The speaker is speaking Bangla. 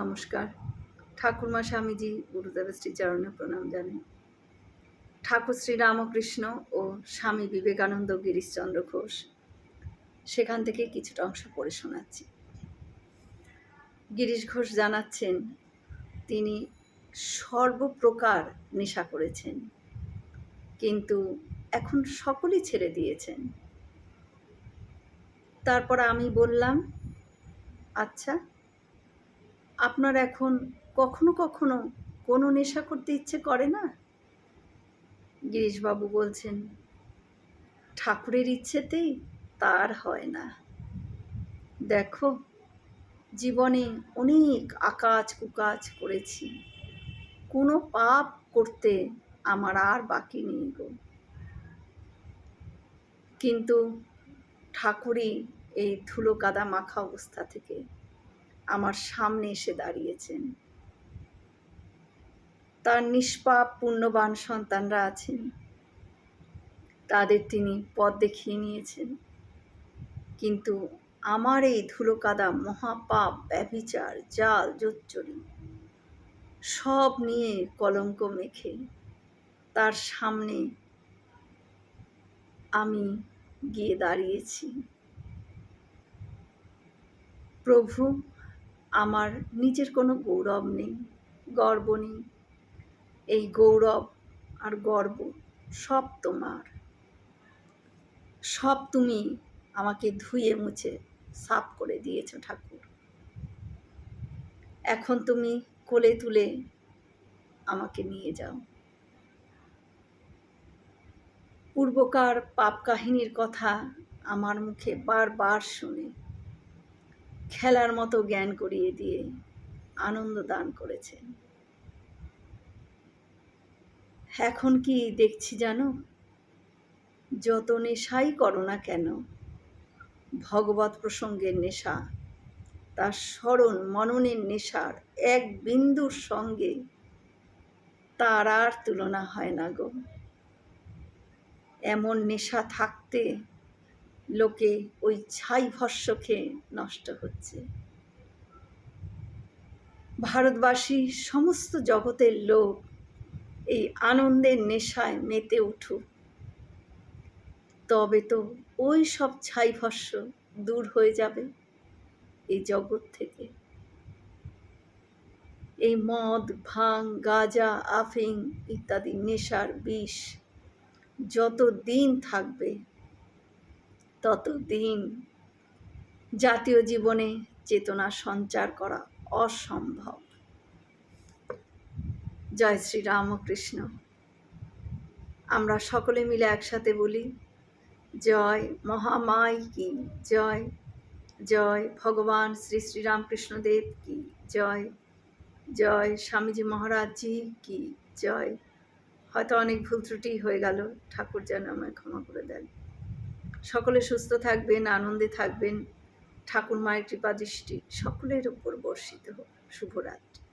নমস্কার। ঠাকুরমা স্বামীজি গুরুদেবের শ্রীচরণে প্রণাম জানাই। ঠাকুর শ্রী রামকৃষ্ণ ও স্বামী বিবেকানন্দ গিরিশচন্দ্র ঘোষ, সেখান থেকে কিছুটা অংশ পড়ে শোনাচ্ছি। গিরিশ ঘোষ জানাচ্ছেন, তিনি সর্বপ্রকার নেশা করেছেন, কিন্তু এখন সকলেই ছেড়ে দিয়েছেন। তারপর আমি বললাম আচ্ছা আপনার এখন কখনো কখনো কোনো নেশা করতে ইচ্ছে করে না? গিরিশবাবু বলছেন, ঠাকুরের ইচ্ছেতেই তার হয় না। দেখো, জীবনে অনেক আকাজ কুকাজ করেছি। কোনো পাপ করতে আমার আর বাকি নেই গো। কিন্তু ঠাকুরই এই ধুলো কাদা মাখা অবস্থা থেকে আমার সামনে এসে দাঁড়িয়েছেন। তার নিষ্পাপ, পুণ্যবান সন্তানরা আছেন। তাদের তিনি পথ দেখিয়ে নিয়েছেন। কিন্তু আমার এই ধুলো কাদা মহাপাপ, ব্যভিচার, জাল জোচ্চরি সব নিয়ে কলঙ্ক মেখে তার সামনে আমি গিয়ে দাঁড়িয়েছি। প্রভু আমার নিজের কোনো গৌরব নেই, গর্ব নেই। এই গৌরব আর গর্ব সব তোমার। সব তুমি আমাকে ধুয়ে মুছে সাফ করে দিয়েছ ঠাকুর। এখন তুমি কোলে তুলে আমাকে নিয়ে যাও। পূর্বকার পাপ কাহিনীর কথা আমার মুখে বারবার শুনে খেলার মতো জ্ঞান করিয়ে দিয়ে আনন্দ দান করেছেন এখন কি দেখছি জানো? যত নেশাই করো না কেন ভগবত প্রসঙ্গের নেশা, তার স্মরণ মননের নেশার এক বিন্দুর সঙ্গে তার আর তুলনা হয় না গো। এমন নেশা থাকতে লোকে ওই ছাই ভস্য খেয়ে নষ্ট হচ্ছে। ভারতবাসী সমস্ত জগতের লোক এই আনন্দের নেশায় মেতে উঠুক। তবে তো ওই সব ছাই ভস্য দূর হয়ে যাবে এই জগৎ থেকে। এই মদ, ভাং, গাঁজা আফিং ইত্যাদি নেশার বিষ যত দিন থাকবে ততদিন জাতীয় জীবনে চেতনা সঞ্চার করা অসম্ভব। জয় শ্রী রামকৃষ্ণ। আমরা সকলে মিলে একসাথে বলি, জয় মহামাই কি, জয় জয় ভগবান শ্রী শ্রী রামকৃষ্ণদেব কি, জয় জয় স্বামীজি মহারাজজি কি, জয়। হয়তো অনেক ভুল ত্রুটি হয়ে গেল, ঠাকুর যেন আমায় ক্ষমা করে দেন। সকলে সুস্থ থাকবেন আনন্দে থাকবেন। ঠাকুর মায়ের কৃপা দৃষ্টি সকলের উপর বর্ষিত হোক। শুভরাত্রি।